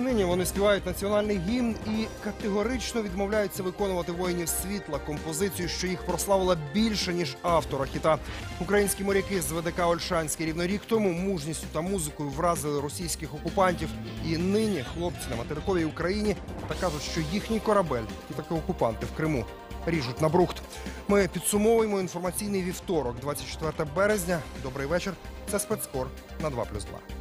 Нині вони співають національний гімн і категорично відмовляються виконувати воїнів світла композицію, що їх прославила більше ніж автора хіта. Українські моряки з ВДК Ольшанський рівно рік тому мужністю та музикою вразили російських окупантів. І нині хлопці на материковій Україні та кажуть, що їхній корабель і таки окупанти в Криму ріжуть на брухт. Ми підсумовуємо інформаційний вівторок, 24 березня. Добрий вечір. Це спецкор на 2+,2.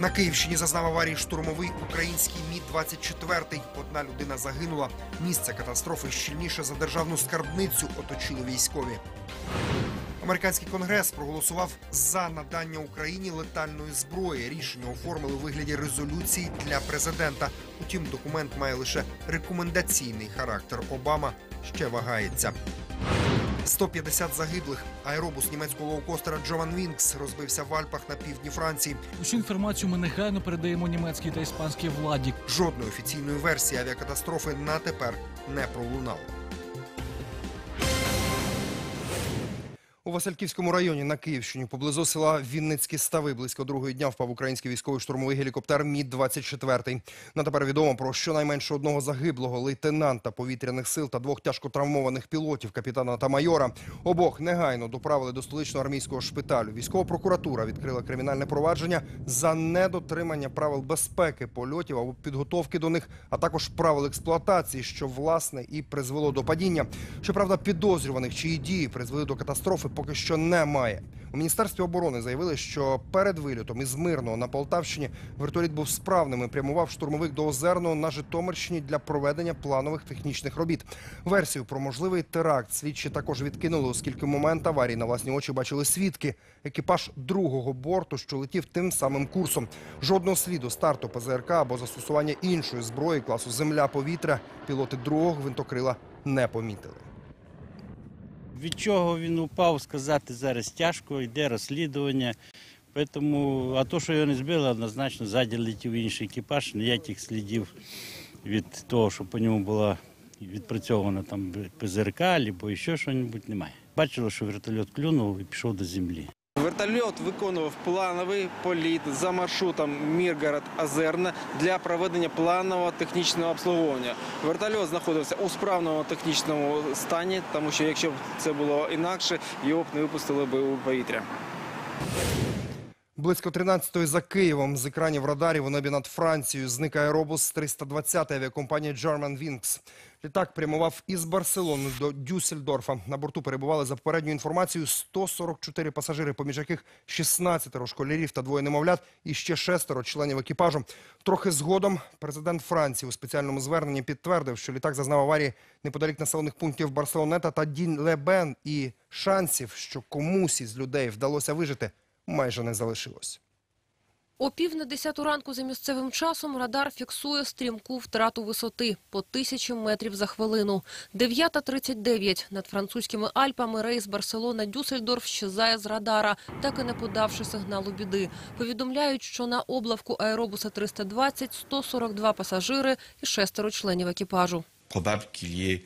На Київщині зазнав аварії штурмовий український мі 24 Одна людина загинула. Місце катастрофи щільніше за державну скарбницю оточили військові. Американський конгрес проголосував за надання Україні летальної зброї. Рішення оформили у вигляді резолюції для президента. Утім, документ має лише рекомендаційний характер. Обама ще вагається. 150 загиблих. Аеробус німецького лоукостера Джован Вінкс розбився в Альпах на півдні Франції. Усю інформацію ми негайно передаємо німецькій та іспанській владі. Жодної офіційної версії авіакатастрофи на тепер не пролунало. У Васильківському районі на Київщині поблизу села Вінницькі стави близько другої дня впав український військовий штурмовий гелікоптер Мі-24. На тепер відомо про щонайменше одного загиблого лейтенанта повітряних сил та двох тяжко травмованих пілотів, капітана та майора. Обох негайно доправили до столичного армійського шпиталю. Військова прокуратура відкрила кримінальне провадження за недотримання правил безпеки польотів або підготовки до них, а також правил експлуатації, що власне і призвело до падіння. Щоправда, підозрюваних, чиї дії призвели до катастрофи, поки що немає. У міністерстві оборони заявили, що перед вильотом із Мирного на Полтавщині вертоліт був справним і прямував штурмовик до Озерного на Житомирщині для проведення планових технічних робіт. Версію про можливий теракт слідчі також відкинули, оскільки в момент аварії на власні очі бачили свідки. Екіпаж другого борту, що летів тим самим курсом. Жодного сліду старту ПЗРК або застосування іншої зброї класу земля-повітря пілоти другого гвинтокрила не помітили. Від чого він упав, сказати зараз тяжко, йде розслідування. Тому, а то, що його не збили, однозначно ззаді летів інший екіпаж, ніяких слідів від того, що по ньому була відпрацьована там ПЗРК або ще щось немає. Бачили, що вертольот клюнув і пішов до землі. Вертольот виконував плановий політ за маршрутом Міргород-Озерна для проведення планового технічного обслуговування. Вертольот знаходився у справному технічному стані, тому що якщо б це було інакше, його б не випустили б у повітря. Близько 13-ї за Києвом з екранів радарів у небі над Францією зник аеробус 320 авіакомпанії Wings. Літак прямував із Барселони до Дюссельдорфа. На борту перебували за попередньою інформацією 144 пасажири, поміж яких 16 школярів та двоє немовлят і ще шестеро членів екіпажу. Трохи згодом президент Франції у спеціальному зверненні підтвердив, що літак зазнав аварії неподалік населених пунктів Барселонета та Дін-Лебен і шансів, що комусь із людей вдалося вижити, майже не залишилось. О пів на десяту ранку за місцевим часом радар фіксує стрімку втрату висоти по тисячі метрів за хвилину. 9.39 над французькими Альпами рейс Барселона-Дюссельдорф щезає з радара, так і не подавши сигналу біди. Повідомляють, що на облавку аеробуса 320 142 пасажири і шестеро членів екіпажу. probable qu'il y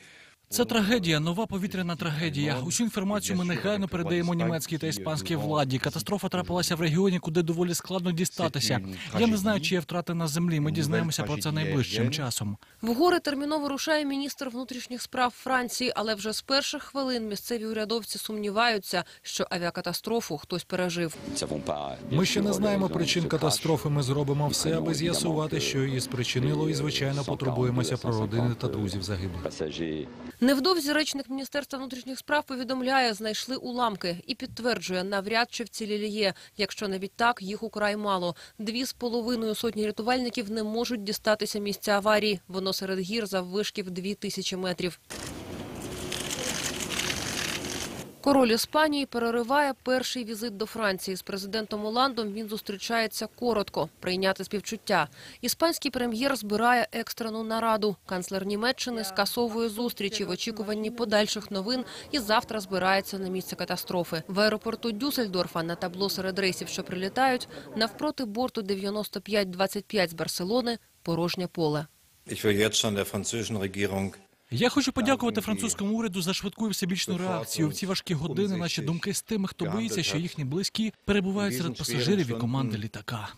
Це трагедія, нова повітряна трагедія. Усю інформацію ми негайно передаємо німецькій та іспанській владі. Катастрофа трапилася в регіоні, куди доволі складно дістатися. Я не знаю, чи є втрати на землі. Ми дізнаємося про це найближчим часом. В гори терміново рушає міністр внутрішніх справ Франції, але вже з перших хвилин місцеві урядовці сумніваються, що авіакатастрофу хтось пережив. Ми ще не знаємо причин катастрофи. Ми зробимо все, аби з'ясувати, що її спричинило, і звичайно потурбуємося про родини та друзів загиблих. Невдовзі речник міністерства внутрішніх справ повідомляє, знайшли уламки і підтверджує, навряд чи вцілілі є. Якщо навіть так, їх украй мало. Дві з половиною сотні рятувальників не можуть дістатися місця аварії. Воно серед гір заввишків дві тисячі метрів. Король Іспанії перериває перший візит до Франції. З президентом Оландом він зустрічається коротко, прийняти співчуття. Іспанський прем'єр збирає екстрену нараду. Канцлер Німеччини скасовує зустрічі в очікуванні подальших новин і завтра збирається на місце катастрофи. В аеропорту Дюссельдорфа на табло серед рейсів, що прилітають, навпроти борту 95-25 з Барселони порожнє поле. Ich will jetzt schon der Я хочу подякувати французькому уряду за швидку і всебічну реакцію. В ці важкі години. наші думки з тими, хто боїться, що їхні близькі перебувають серед пасажирів і команди літака.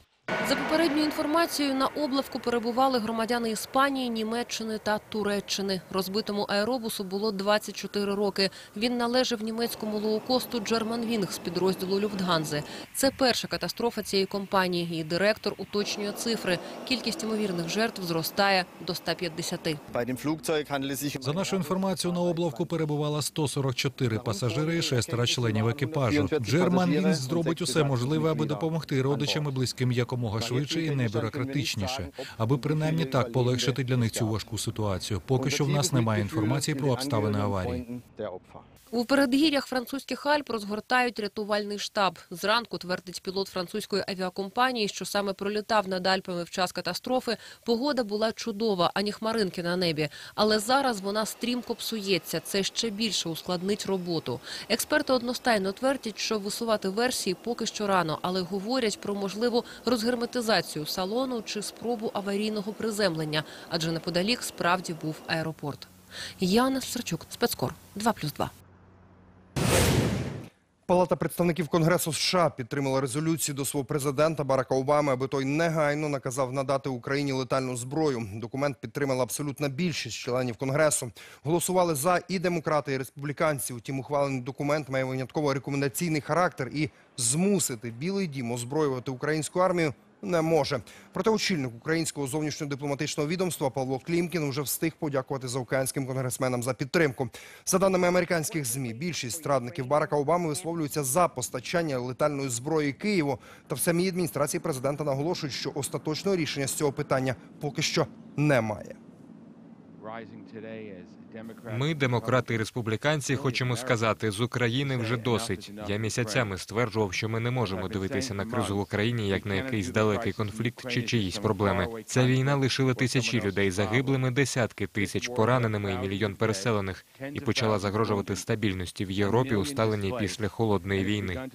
За попередньою інформацією, на облавку перебували громадяни Іспанії, Німеччини та Туреччини. Розбитому аеробусу було 24 роки. Він належав німецькому лоукосту Джерманвінг з підрозділу Люфтганзи. Це перша катастрофа цієї компанії. Її директор уточнює цифри. Кількість ймовірних жертв зростає до 150. Bei dem Flugzeug handelt es sich um За нашою інформацією, на облавку перебувало 144 пасажири і шестеро членів екіпажу. Джерман Вінс зробить усе можливе, аби допомогти родичам і близьким якомога швидше і небюрократичніше, аби принаймні так полегшити для них цю важку ситуацію. Поки що в нас немає інформації про обставини аварії. У передгір'ях французьких Альп розгортають рятувальний штаб. Зранку, твердить пілот французької авіакомпанії, що саме пролітав над Альпами в час катастрофи, погода була чудова, ані хмаринки на небі. Але зараз вона стрімко псується. Це ще більше ускладнить роботу. Експерти одностайно твердять, що висувати версії поки що рано, але говорять про можливу розгерметизацію салону чи спробу аварійного приземлення, адже неподалік справді був аеропорт. Яна Сарчук, спецкор 2+,2. Палата представників Конгресу США підтримала резолюцію до свого президента Барака Обами, аби той негайно наказав надати Україні летальну зброю. Документ підтримала абсолютна більшість членів Конгресу. Голосували за і демократи, і республіканці. Утім, ухвалений документ має винятково рекомендаційний характер і змусити Білий Дім озброювати українську армію не може. Проте очільник українського зовнішньодипломатичного відомства Павло Клімкін вже встиг подякувати заокеанським конгресменам за підтримку. За даними американських змі, більшість страдників Барака Обами висловлюються за постачання летальної зброї Києву. Та в самій адміністрації президента наголошують, що остаточного рішення з цього питання поки що немає. Ми, демократи і республіканці, хочемо сказати, з України вже досить. Я місяцями стверджував, що ми не можемо дивитися на кризу в Україні як на якийсь далекий конфлікт чи чиїсь проблеми. Ця війна лишила тисячі людей загиблими, десятки тисяч пораненими і мільйон переселених, і почала загрожувати стабільності в Європі, усталеній після холодної війни.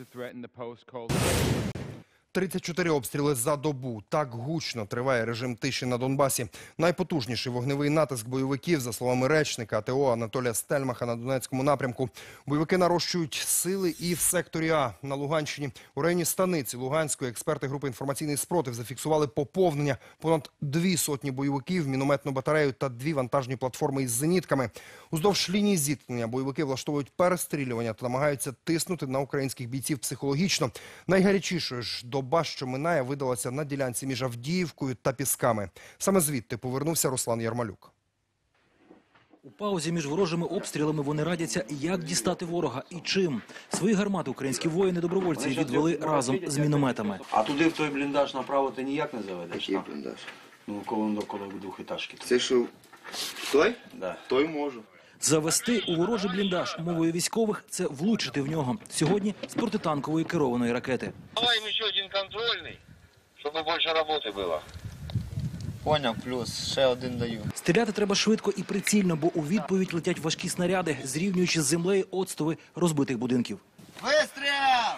34 обстріли за добу. Так гучно триває режим тиші на Донбасі. Найпотужніший вогневий натиск бойовиків, за словами речника АТО Анатолія Стельмаха на Донецькому напрямку. Бойовики нарощують сили і в секторі А на Луганщині. У районі станиці Луганської експерти групи інформаційний спротив зафіксували поповнення понад дві сотні бойовиків, мінометну батарею та дві вантажні платформи із зенітками. Уздовж лінії зіткнення бойовики влаштовують перестрілювання та намагаються тиснути на українських бійців психологічно. Найгарячішою ж доба, що минає, видалася на ділянці між Авдіївкою та Пісками. Саме звідти повернувся Руслан Ярмалюк. У паузі між ворожими обстрілами вони радяться, як дістати ворога і чим. Свої гармати українські воїни-добровольці відвели разом з мінометами. А туди в той бліндаж направо ти ніяк не заведеш? Який бліндаж? Ну, коло коло двохетажки. Це що той? Да. Той можу. Завести у ворожий бліндаж мовою військових це влучити в нього. Сьогодні з протитанкової керованої ракети. Давай им еще один контрольный, чтобы больше работы было. Поняв, плюс. Ще один даю. Стріляти треба швидко і прицільно, бо у відповідь летять важкі снаряди, зрівнюючи з землею отстови розбитих будинків. Выстрел!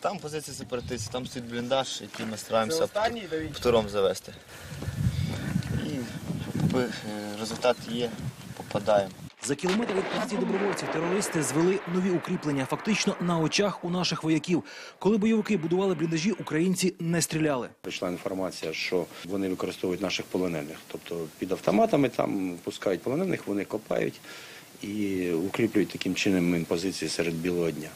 Там позиція сепаратистів, там стоїть бліндаж, який ми стараємося втором завести. І е, результат є, попадаємо. За кілометр від позиції добровольців терористи звели нові укріплення, фактично на очах у наших вояків. Коли бойовики будували бліндажі, українці не стріляли. Прийшла інформація, що вони використовують наших полонених. Тобто під автоматами там пускають полонених, вони копають і укріплюють таким чином позиції серед білого дня.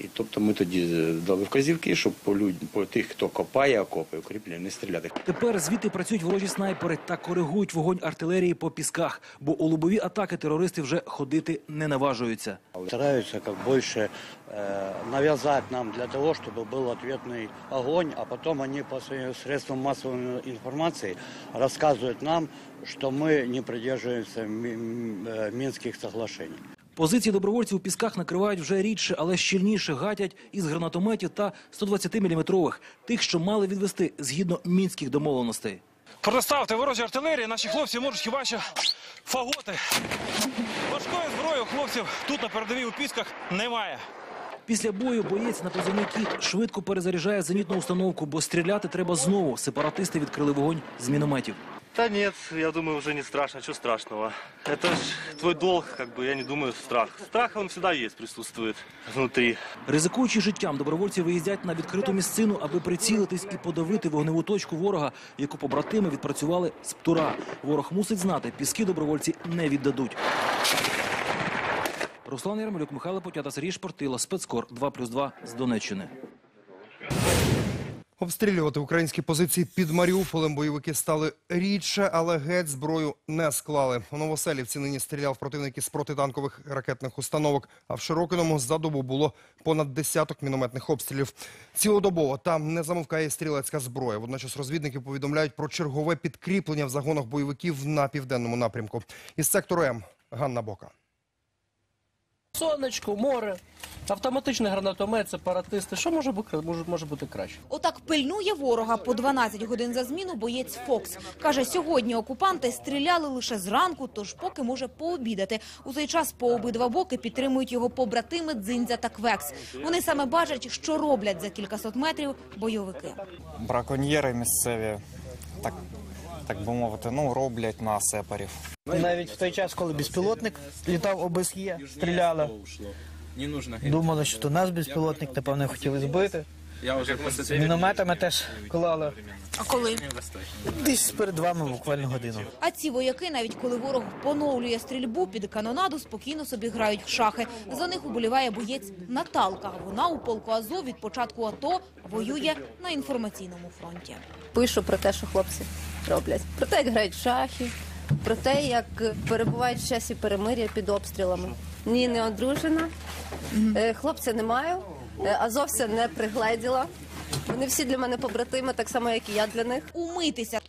І тобто ми тоді дали вказівки, щоб по люд... по тих, хто копає окопи, укріплює, не стріляти. Тепер звідти працюють ворожі снайпери та коригують вогонь артилерії по пісках, бо у лобові атаки терористи вже ходити не наважуються. Стараются как больше э, навязать нам для того, чтобы был ответный огонь, а потом они по своим средствам массовой информации рассказывают нам, что мы не придерживаемся ми- м, э, Минских соглашений. Позиції добровольців у пісках накривають вже рідше, але щільніше гатять із гранатометів та 120-мм, тих, що мали відвести згідно мінських домовленостей. Протиставте ворожі артилерії, наші хлопці можуть хіба що фаготи. Важкої зброї у хлопців тут на передовій у пісках немає. Після бою боєць на позивний кіт швидко перезаряджає зенітну установку, бо стріляти треба знову. Сепаратисти відкрили вогонь з мінометів. Да нет, я думаю, уже не страшно. Что страшного? Это ж твой долг, как бы, я не думаю, страх. Страх, он всегда есть, присутствует внутри. Ризикуючи життям, добровольці виїздять на відкриту місцину, аби прицілитись і подавити вогневу точку ворога, яку побратими відпрацювали з птура. Ворог мусить знати, піски добровольці не віддадуть. Руслан Ярмолюк, Михайло Потята, Сергій Шпортило, спецкор 2+,2 з Донеччини. Обстрілювати українські позиції під Маріуполем бойовики стали рідше, але геть зброю не склали. У Новоселівці нині стріляв противник із протитанкових ракетних установок, а в Широкиному за добу було понад десяток мінометних обстрілів. Цілодобово там не замовкає стрілецька зброя. Водночас розвідники повідомляють про чергове підкріплення в загонах бойовиків на південному напрямку. Із сектору М Ганна Бока. Сонечко, море, автоматичний гранатомет, сепаратисти. Що може бути, може, може бути краще? Отак пильнує ворога по 12 годин за зміну боєць Фокс. Каже, сьогодні окупанти стріляли лише зранку, тож поки може пообідати. У цей час по обидва боки підтримують його побратими Дзиндзя та Квекс. Вони саме бачать, що роблять за кількасот метрів бойовики. браконьєри місцеві, так, так би мовити, ну, роблять на сепарів. Навіть в той час, коли безпілотник літав ОБСЄ, стріляли. Думали, що то наш безпілотник, напевно, хотіли збити. Мінометами теж клали. А коли? Десь перед вами буквально годину. А ці вояки, навіть коли ворог поновлює стрільбу під канонаду, спокійно собі грають в шахи. За них уболіває боєць Наталка. Вона у полку Азов від початку АТО воює на інформаційному фронті. пишу про те, що хлопці роблять. Про те, як грають в шахи, про те, як перебувають в часі перемир'я під обстрілами. Ні, не одружена, е, хлопця не е, азовця не пригледіла. Вони всі для мене побратими, так само, як і я для них. Умитися.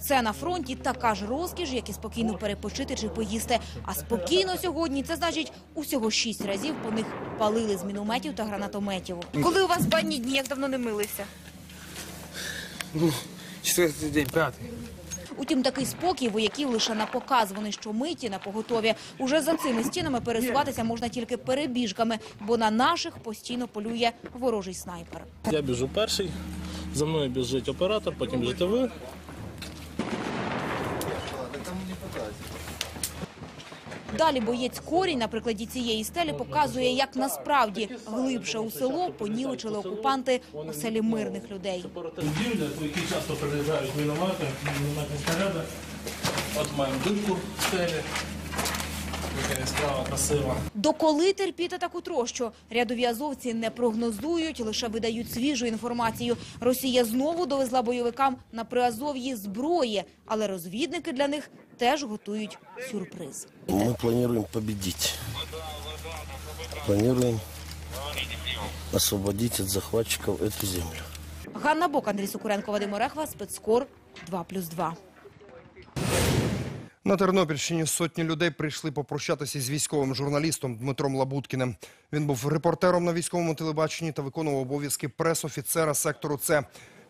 Це на фронті така ж розкіш, як і спокійно перепочити чи поїсти. А спокійно сьогодні це значить усього шість разів по них палили з мінометів та гранатометів. Коли у вас банні дні, як давно не милися? Ну, четвертий день, п'ятий. Утім, такий спокій вояків лише на показ. Вони що миті на поготові. Уже за цими стінами пересуватися можна тільки перебіжками, бо на наших постійно полює ворожий снайпер. Я біжу перший, за мною біжить оператор, потім біжите ви. Далі боєць корінь на прикладі цієї стелі показує, як насправді глибше у село понівечили окупанти у селі мирних людей. Будівля, в якій часто приїжджають міномети, на снаряди. От маємо дирку в стелі. Яскрава, красива. Доколи терпіти таку трощу? Рядові азовці не прогнозують, лише видають свіжу інформацію. Росія знову довезла бойовикам на Приазов'ї зброї, але розвідники для них теж готують сюрприз. Мы планируем победить. Планируем освободить от захватчиков эту землю. Ганна Бок, Андрій Сукуренко, Вадим Орехва, спецкор 2+,2. На Тернопільщині сотні людей прийшли попрощатися з військовим журналістом Дмитром Лабуткіним. Він був репортером на військовому телебаченні та виконував обов'язки прес-офіцера сектору С.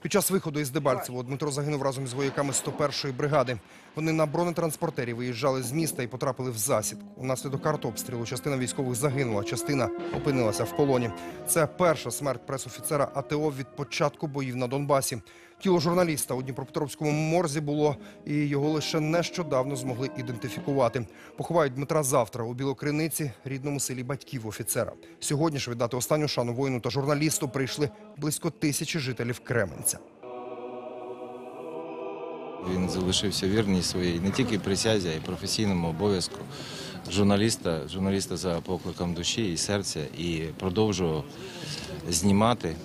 Під час виходу із Дебальцево Дмитро загинув разом з вояками 101-ї бригади. Вони на бронетранспортері виїжджали з міста і потрапили в засідку. Унаслідок артобстрілу частина військових загинула, частина опинилася в полоні. Це перша смерть прес-офіцера АТО від початку боїв на Донбасі. Тіло журналіста у Дніпропетровському морзі було, і його лише нещодавно змогли ідентифікувати. Поховають Дмитра завтра у Білокриниці, рідному селі батьків офіцера. Сьогодні ж віддати останню шану воїну та журналісту прийшли близько тисячі жителів Кременця. Він залишився вірний своїй не тільки присязі, а й професійному обов'язку журналіста, журналіста за покликом душі і серця, і продовжував знімати,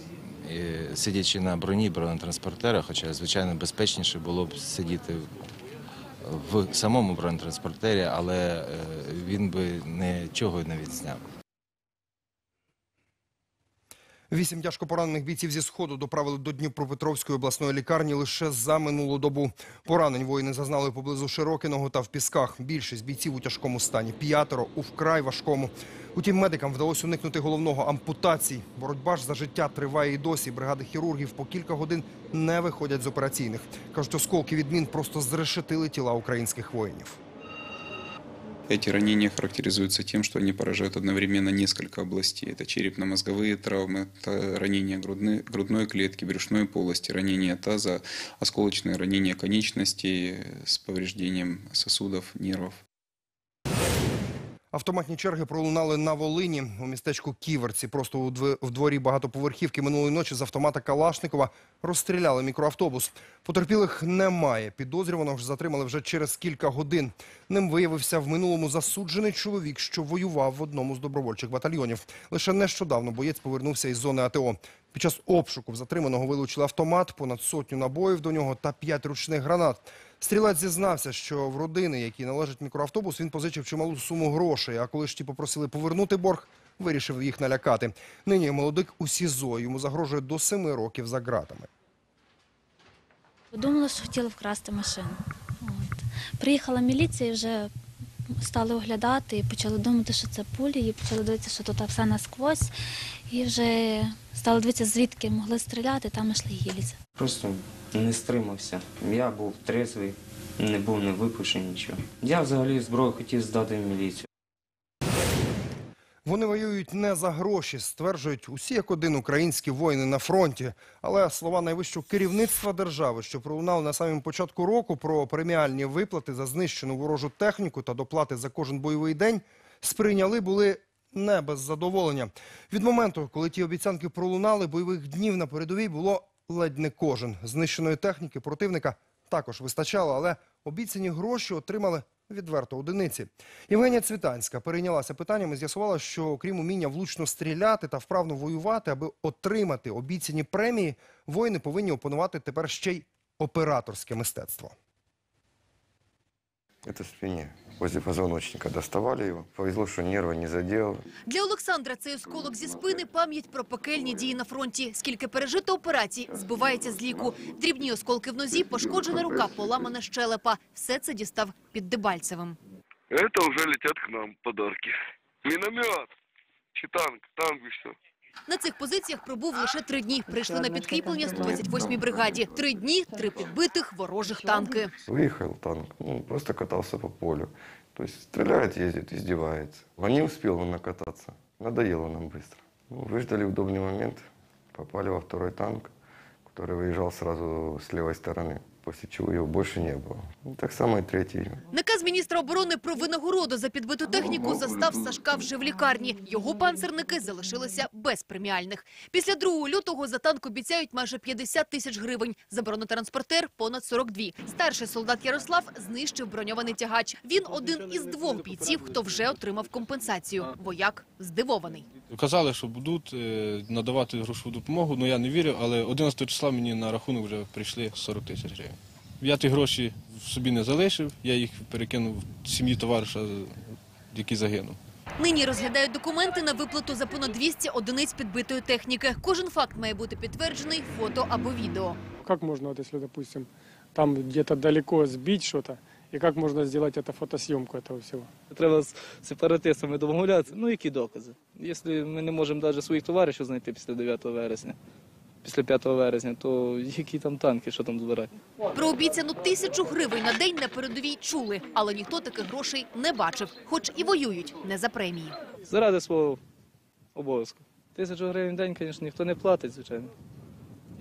сидячи на броні бронетранспортера, хоча, звичайно, безпечніше було б сидіти в самому бронетранспортері, але е, він би нічого не відзняв. Вісім тяжко поранених бійців зі сходу доправили до Дніпропетровської обласної лікарні лише за минулу добу. Поранень воїни зазнали поблизу Широкиного та в Пісках. Більшість бійців у тяжкому стані. П'ятеро у вкрай важкому. Утім, медикам вдалося уникнути головного ампутацій. Боротьба ж за життя триває і досі. Бригади хірургів по кілька годин не виходять з операційних. Кажуть, осколки від мін просто зрешетили тіла українських воїнів. Эти ранения характеризуются тем, что они поражают одновременно несколько областей. Это черепно-мозговые травмы, это ранения грудной, грудной клетки, брюшной полости, ранения таза, осколочные ранения конечностей с повреждением сосудов, нервов. Автоматні черги пролунали на Волині у містечку Ківерці. Просто у дворі багатоповерхівки минулої ночі з автомата Калашникова розстріляли мікроавтобус. Потерпілих немає. Підозрюваного ж затримали вже через кілька годин. Ним виявився в минулому засуджений чоловік, що воював в одному з добровольчих батальйонів. Лише нещодавно боєць повернувся із зони АТО. Під час обшуку в затриманого вилучили автомат, понад сотню набоїв до нього та п'ять ручних гранат. Стрілець зізнався, що в родини, які належать мікроавтобус, він позичив чималу суму грошей. А коли ж ті попросили повернути борг, вирішив їх налякати. Нині молодик у СІЗО. Йому загрожує до семи років за ґратами. Думала, що хотіла вкрасти машину. От. Приїхала міліція і вже стали оглядати і почали думати, що це пулі, і почали дивитися, що тут все насквозь. І вже стали дивитися, звідки могли стріляти, там йшли гільзи. Просто не стримався. Я був трезвий, не був не випущений нічого. Я взагалі зброю хотів здати в міліцію. Вони воюють не за гроші, стверджують усі як один українські воїни на фронті. Але слова найвищого керівництва держави, що пролунали на самому початку року про преміальні виплати за знищену ворожу техніку та доплати за кожен бойовий день, сприйняли були не без задоволення. Від моменту, коли ті обіцянки пролунали, бойових днів на передовій було ледь не кожен. Знищеної техніки противника також вистачало, але обіцяні гроші отримали відверто одиниці. Євгенія Цвітанська перейнялася питанням і з'ясувала, що окрім уміння влучно стріляти та вправно воювати, аби отримати обіцяні премії, воїни повинні опанувати тепер ще й операторське мистецтво. Это спине. Возле позвоночника доставали его. Повезло, что нервы не задело. Для Олександра цей осколок зі спини – пам'ять про пекельні дії на фронті. Скільки пережито операцій, збивається з ліку. Дрібні осколки в нозі, пошкоджена рука, поламана щелепа. Все це дістав під Дебальцевим. Это уже летят к нам подарки. Миномет, чи танк, танк и все. На цих позиціях пробув лише три дні. Прийшли на підкріплення 128-й бригаді. Три дні, три підбитих ворожих танки. Выехал танк, ну, просто катался по полю. То есть стреляет, ездит, издевается. А не успел он накататься. Надоело нам быстро. Ну, выждали удобный момент, попали во второй танк, который выезжал сразу с левой стороны, после чего его больше не было. Ну, так само и третий. Наказ міністра оборони про винагороду за підбиту техніку застав Сашка вже в лікарні. Його панцерники залишилися без преміальних. Після 2 лютого за танк обіцяють майже 50 тисяч гривень. За бронетранспортер – понад 42. Старший солдат Ярослав знищив броньований тягач. Він один із двох бійців, хто вже отримав компенсацію. Вояк здивований. Казали, що будуть е, надавати грошову допомогу, але я не вірю, але 11 числа мені на рахунок вже прийшли 40 тисяч гривень. Я ті гроші собі не залишив, я їх перекинув сім'ї товариша, який загинув. Нині розглядають документи на виплату за понад 200 одиниць підбитої техніки. Кожен факт має бути підтверджений фото або відео. Как можно, вот если, допустим, там где-то далеко сбить что-то, и как можно сделать это фотосъемку этого всего? Треба з сепаратистами домовлятися. Ну, які докази? Якщо ми не можемо навіть своїх товаришів знайти після 9 вересня, після 5 вересня, то які там танки, що там збирати? Про обіцяну тисячу гривень на день на передовій чули, але ніхто таких грошей не бачив, хоч і воюють не за премії. Заради свого обов'язку. Тисячу гривень в день, звісно, ніхто не платить, звичайно.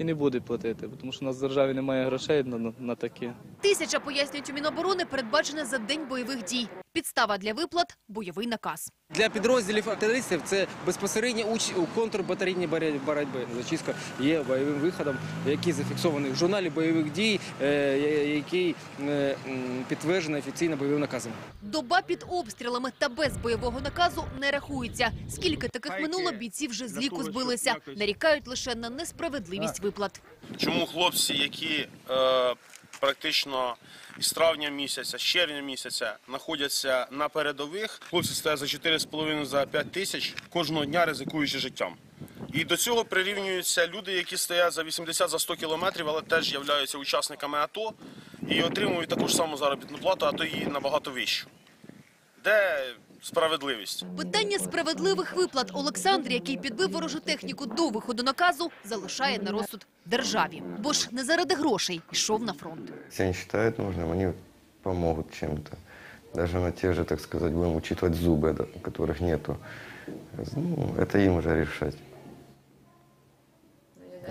І не буде платити, тому що у нас в державі немає грошей на, на, на таке. Тисяча, пояснюють у Міноборони, передбачена за день бойових дій. Підстава для виплат – бойовий наказ. Для підрозділів артилеристів це безпосередня участь у контрбатарейній боротьбі. боротьби. Зачистка є бойовим виходом, який зафіксований в журналі бойових дій, е, який е, підтверджений офіційно бойовим наказом. Доба під обстрілами та без бойового наказу не рахується. Скільки таких минуло, бійці вже з ліку збилися. Нарікають лише на несправедливість виплат. Чому хлопці, які е, практично із травня місяця, з червня місяця знаходяться на передових, хлопці стоять за 4,5 за 5 тисяч кожного дня ризикуючи життям. І до цього прирівнюються люди, які стоять за 80 за 100 кілометрів, але теж являються учасниками АТО і отримують таку ж саму заробітну плату, а то і набагато вищу. Де справедливість? Питання справедливих виплат Олександр, який підбив ворожу техніку до виходу наказу, залишає на розсуд державі. Бо ж не заради грошей йшов на фронт. Если они считают нужным, они помогут чем-то. Даже на те же, так сказать, будем учитывать зубы, да, которых нету. Ну, это им уже решать.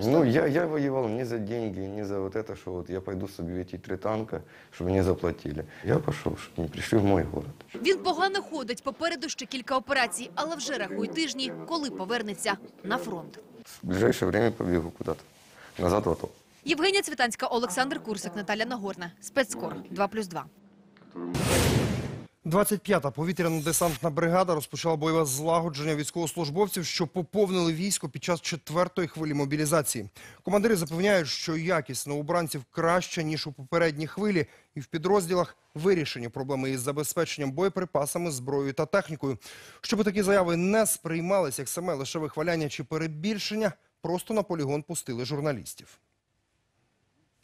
Ну, я, я воевал не за деньги, не за вот это, что вот я пойду себе в эти три танка, чтобы мне заплатили. Я пошел, чтобы не пришли в мой город. Він погано ходить, попереду ще кілька операцій, але вже рахує тижні, коли повернеться на фронт. В ближайше время побігу куда-то. Назад в АТО. Євгенія Цвітанська, Олександр Курсик, Наталя Нагорна. Спецкор 2+,2. 25-та повітряно-десантна бригада розпочала бойове злагодження військовослужбовців, що поповнили військо під час четвертої хвилі мобілізації. Командири запевняють, що якість новобранців краща, ніж у попередній хвилі, і в підрозділах вирішені проблеми із забезпеченням боєприпасами, зброєю та технікою. Щоб такі заяви не сприймались як саме лише вихваляння чи перебільшення, просто на полігон пустили журналістів.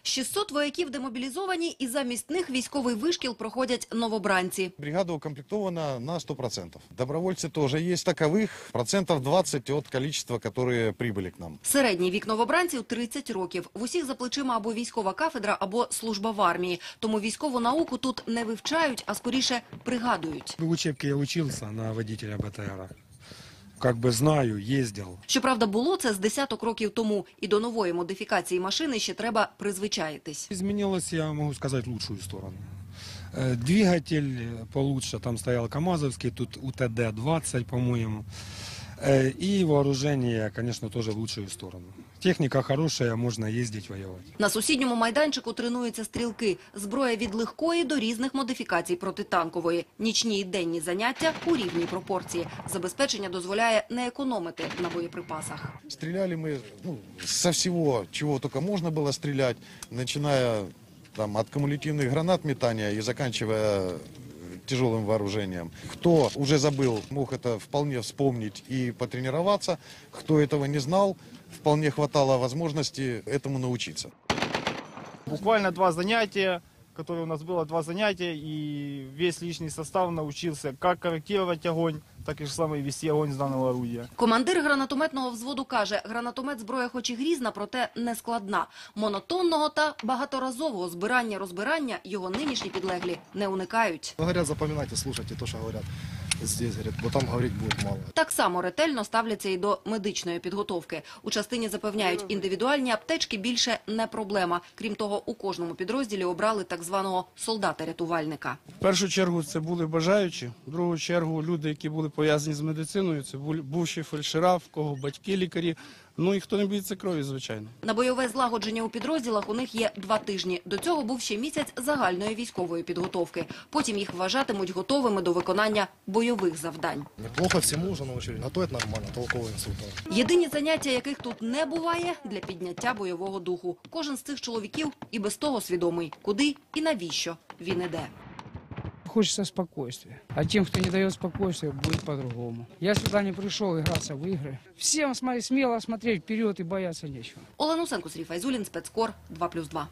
600 вояків демобілізовані, і замість них військовий вишкіл проходять новобранці. Бригада укомплектована на 100%. Добровольцы тоже есть таковых, процентов 20 от количества, которые прибыли к нам. Середній вік новобранців 30 років. В усіх за плечима або військова кафедра, або служба в армії. Тому військову науку тут не вивчають, а скоріше пригадують. В учебке я учился на водителя БТРа. Как бы знаю, ездил. Щоправда, було це з десяток років тому, і до нової модифікації машини ще треба призвичаїтись. Изменилось, я могу сказать, в лучшую сторону. Э, Двигатель э, получше, там стоял КАМАЗовский, тут УТД-20, по-моему. Э, И вооружение, конечно, тоже в лучшую сторону. Техника хорошая, можно ездить, воевать. На сусідньому майданчику тренуються стрілки. Зброя від легкої до різних модифікацій протитанкової. Нічні і денні заняття у рівній пропорції. Забезпечення дозволяє не економити на боєприпасах. Стреляли мы ну, со всего, чего только можно было стрелять, начиная там, от кумулятивных гранат метания и заканчивая тяжелым вооружением. Кто уже забыл, мог это вполне вспомнить и потренироваться. Кто этого не знал, вполне хватало возможности этому научиться. Буквально два занятия, которые у нас было два занятия, и весь личный состав научился как корректировать огонь, так и же самое вести огонь с данного орудия. Командир гранатометного взводу каже, гранатомет зброя хоч і грізна, проте не складна. Монотонного та багаторазового збирання-розбирання його нинішні підлеглі не уникають. Говорят, запоминайте, слушайте то, что говорят здесь, говорят, бо там говорить будет мало. Так само ретельно ставляться і до медичної підготовки. У частині запевняють, індивідуальні аптечки більше не проблема. Крім того, у кожному підрозділі обрали так званого солдата-рятувальника. В першу чергу це були бажаючі, в другу чергу люди, які були пов'язані з медициною, це бувші фельдшера, в кого батьки лікарі, ну і хто не боїться крові, звичайно. На бойове злагодження у підрозділах у них є два тижні. До цього був ще місяць загальної військової підготовки. Потім їх вважатимуть готовими до виконання бойових завдань. Неплохо всьому вже научили, готовить нормально, толковий інструктор. Єдині заняття, яких тут не буває, для підняття бойового духу. Кожен з цих чоловіків і без того свідомий, куди і навіщо він іде. Хочется спокойствия. А тем, кто не дает спокойствия, будет по-другому. Я сюда не пришел играться в игры. Всем смело смотреть вперед и бояться нечего. Олена Усенко, Сергій Файзулін, спецкор 2+,2.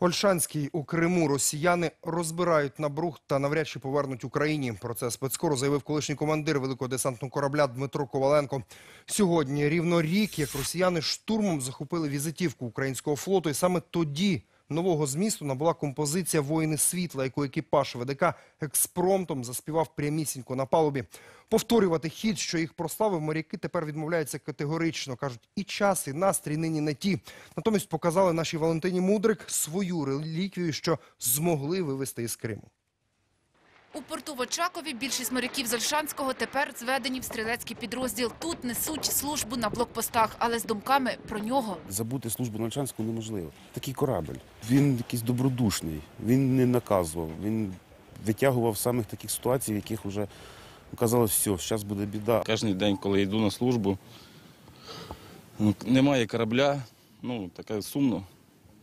Ольшанський у Криму росіяни розбирають на брухт та навряд чи повернуть Україні. Про це спецкору заявив колишній командир великого десантного корабля Дмитро Коваленко. Сьогодні рівно рік, як росіяни штурмом захопили візитівку українського флоту, і саме тоді нового змісту набула композиція Воїни світла, яку екіпаж ВДК експромтом заспівав прямісінько на палубі. Повторювати хід, що їх прославив, моряки тепер відмовляються категорично. кажуть, і час, і настрій нині не ті. Натомість показали нашій Валентині Мудрик свою реліквію, що змогли вивезти із Криму. У порту в Очакові більшість моряків з Ольшанського тепер зведені в стрілецький підрозділ. Тут несуть службу на блокпостах, але з думками про нього. Забути службу на Ольшанську неможливо. Такий корабль. Він якийсь добродушний, він не наказував, він витягував самих таких ситуацій, в яких вже казалось, все, зараз буде біда. Кожен день, коли йду на службу, ну, немає корабля, ну таке сумно,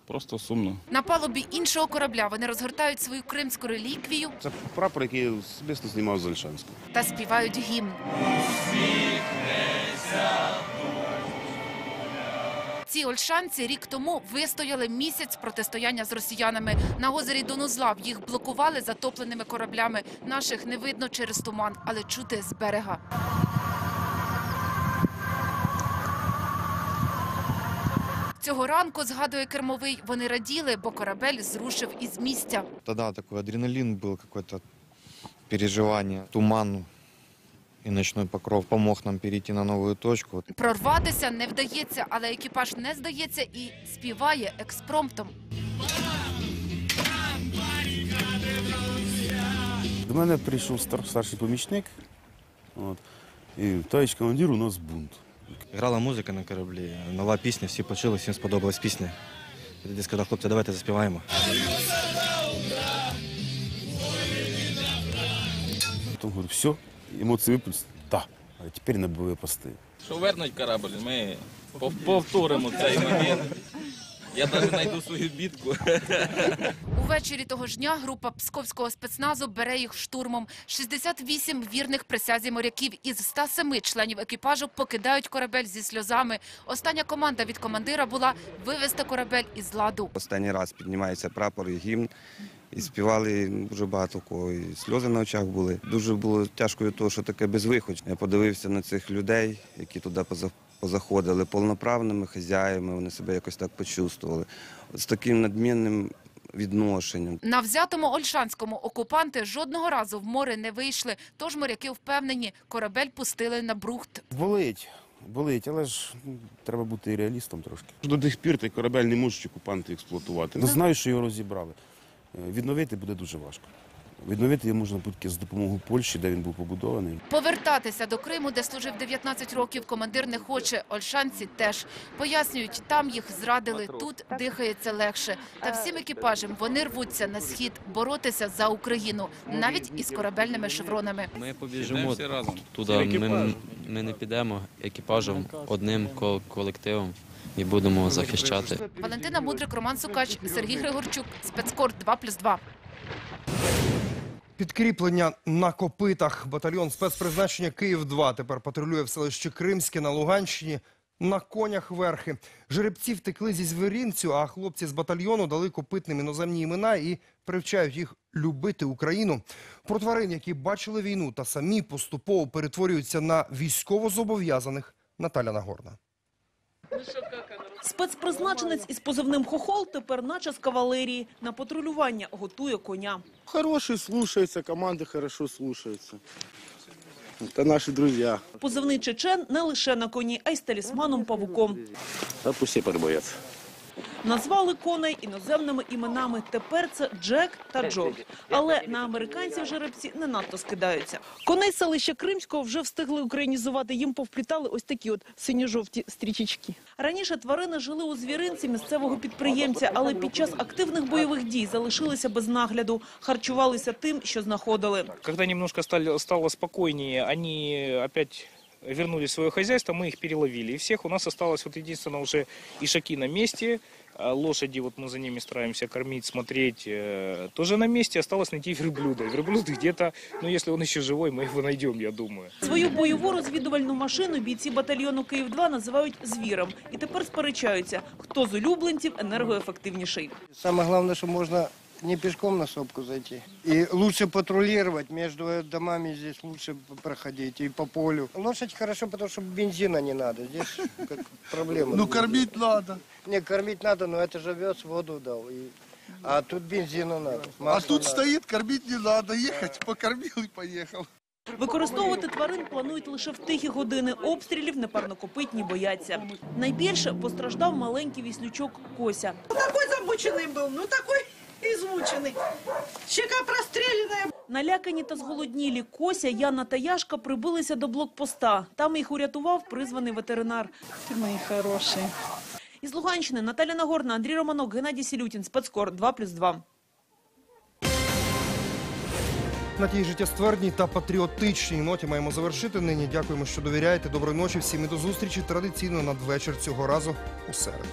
просто сумно. На палубі іншого корабля вони розгортають свою кримську реліквію Це прапор, який я особисто знімав з Ольшанського. та співають гімн. Ці ольшанці рік тому вистояли місяць протистояння з росіянами. На озері Донузлав їх блокували затопленими кораблями. Наших не видно через туман, але чути з берега. Цього ранку, згадує кермовий, вони раділи, бо корабель зрушив із місця. Тогда такой адреналин был, какое-то переживание, туман и ночной покров помог нам перейти на новую точку. Прорватися не вдається, але екіпаж не здається і співає експромтом. До мене прийшов старший помічник. От, і товариш командир, у нас бунт. Грала музика на кораблі, нова пісня, всі почули, всім сподобалась пісня. Я тоді сказав, хлопці, давайте заспіваємо. Потім говорю, все, емоції виплюс. Так, а тепер на бойові пости. Що вернуть корабль, ми пов- повторимо цей момент. Я навіть знайду свою бітку. Увечері того ж дня група псковського спецназу бере їх штурмом. 68 вірних присязі моряків із 107 членів екіпажу покидають корабель зі сльозами. Остання команда від командира була вивести корабель із ладу. Останній раз піднімається прапор і гімн. І співали дуже багато кого. І сльози на очах були. Дуже було тяжко від того, що таке безвихідь. Я подивився на цих людей, які туди поза- позаходили повноправними хазяями, вони себе якось так почувствували. З таким надмінним відношенням. На взятому Ольшанському окупанти жодного разу в море не вийшли. Тож моряки впевнені, корабель пустили на брухт. Болить, болить, але ж ну, треба бути і реалістом трошки. До тих пір той корабель не можуть окупанти експлуатувати. Не знаю, що його розібрали. Е, Відновити буде дуже важко. Відновити його можна тільки з допомогою Польщі, де він був побудований. Повертатися до Криму, де служив 19 років, командир не хоче. Ольшанці теж. Пояснюють, там їх зрадили, тут дихається легше. Та всім екіпажем вони рвуться на схід боротися за Україну, навіть із корабельними шевронами. Ми побіжимо разом. туди. Ми, ми не підемо екіпажем, одним колективом і будемо захищати. Валентина Мудрик, Роман Сукач, Сергій Григорчук, спецкор 2+,2. Підкріплення на копитах. Батальйон спецпризначення Київ-2 тепер патрулює в селищі Кримське на Луганщині. На конях верхи. Жеребці втекли зі звіринцю, а хлопці з батальйону дали копитним іноземні імена і привчають їх любити Україну. Про тварин, які бачили війну та самі поступово перетворюються на військовозобов'язаних. Наталя Нагорна. Спецпризначенець із позивним «Хохол» тепер наче з кавалерії. На патрулювання готує коня. Хороший, слушается, команди хорошо слушаються та наші друзі. Позивний «Чечен» не лише на коні, а й з талісманом-павуком. Та пусі все подбоятся. Назвали коней іноземними іменами. Тепер це Джек та Джо. Але на американців жеребці не надто скидаються. Коней селища Кримського вже встигли українізувати. Їм повплітали ось такі от синьо-жовті стрічечки. Раніше тварини жили у звіринці місцевого підприємця, але під час активних бойових дій залишилися без нагляду. Харчувалися тим, що знаходили. Когда немножко стало спокойнее, они опять вернули свое хозяйство, мы их переловили. И всех у нас осталось вот единственно уже ишаки на месте, а лошади, вот мы за ними стараемся кормить, смотреть, э, тоже на месте. Осталось найти верблюда. Верблюд где-то, ну если он еще живой, мы его найдем, я думаю. Свою бойову розвідувальну машину бійці батальйону «Київ-2» називають «звіром». І тепер сперечаються, хто з улюбленців енергоефективніший. Самое главное, что можно не пешком на сопку зайти. И лучше патрулировать, между домами здесь лучше проходить и по полю. Лошадь хорошо, потому что бензина не надо. Здесь как проблема. Ну, кормить надо. Не, кормить надо, но это же овес воду дал. И... А тут бензина надо. А масло тут надо. стоит, кормить не надо. Ехать, покормил и поехал. Використовувати тварин планують лише в тихі години. Обстрілів непарнокопитні бояться. Найбільше постраждав маленький віслючок Кося. Такой замученный был, ну такой измученный. Щека простреленная. Налякані та зголоднілі Кося, Яна та Яшка прибилися до блокпоста. Там їх урятував призваний ветеринар. Ты мои хорошие. Із Луганщини Наталя Нагорна, Андрій Романок, Геннадій Сілютін, Спецкор 2+,2. На тій життєстверній та патріотичній ноті маємо завершити нині. Дякуємо, що довіряєте. Доброї ночі всім і до зустрічі традиційно надвечір цього разу у середу.